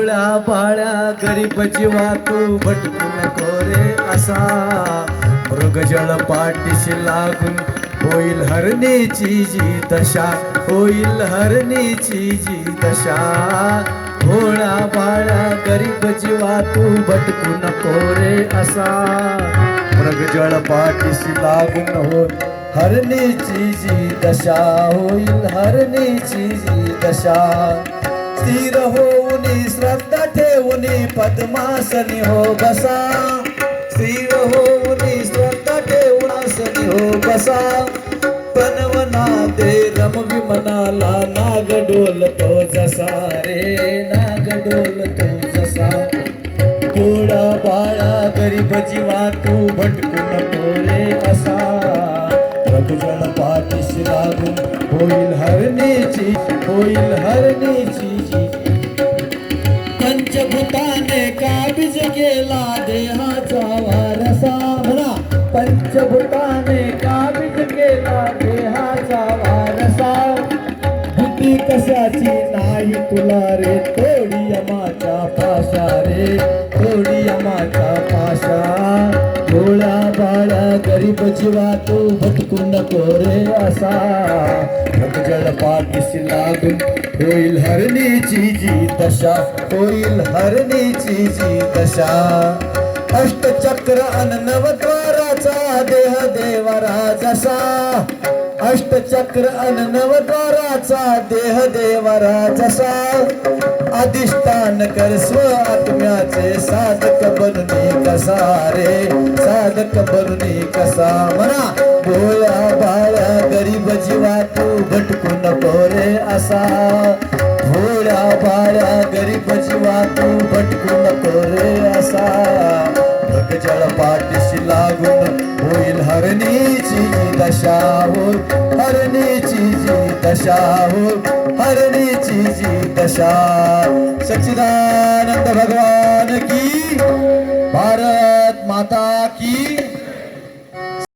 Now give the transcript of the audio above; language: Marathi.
मुळा पाळ्या गरीबची वातू भटकून कोरे असा. मृगजळ पाठीशी लागून होईल हरणीची जी दशा होईल हरणीची जी दशा. भोळा पाळ्या गरीबची जीवा भटकून कोरे असा. मृगजळ पाठीशी लागून हो हरणीची जी दशा होईल हरणीची जी दशा. स्थिर होऊनी श्रद्धा ठेवूनी पद्मासनी हो बसा. स्थिर होऊनी श्रद्धा ठेवून आसनी हो बसा. पनवना दे रमवी मनाला नाग डोलतो जसा रे नाग डोलतो जसा. गोडा बाळा गरीब जीवा तू भटकू नको रे असा. रघुजन पाठीशी लागून होईल हरणीची होईल हरणीची पंचभूताने काबीज केला देहाचा वारसा म्हणा पंचभूताने काबीज केला देहाचा वारसा बुद्धी कशाची नाही तुला रे थोडी बाळा गरीब जीवा तू भटकून नको रे असा. जल पाठीशी लागून होईल हरणीची जी दशा होईल हरणीची जी दशा. अष्टचक्र अन नवद्वाराचा देह देवरा जसा अष्टचक्र अन नवद्वाराचा देह देवरा जसा अधिष्ठान कर स्व आत्म्याचे साधक बनुनी कसा रे साधक बनुनी कसा म्हणा. भोळा बाळा गरीब जीवा तू भटकू नको रे असा. भोळ्या बाळा गरीब जीवा तू भटकू जळ पाठीशी लागून होईल हरणीची जी दशा हो हरणीची जी दशा हो हरणीची जी दशा. सच्चिदानंद भगवान की भारत माता की.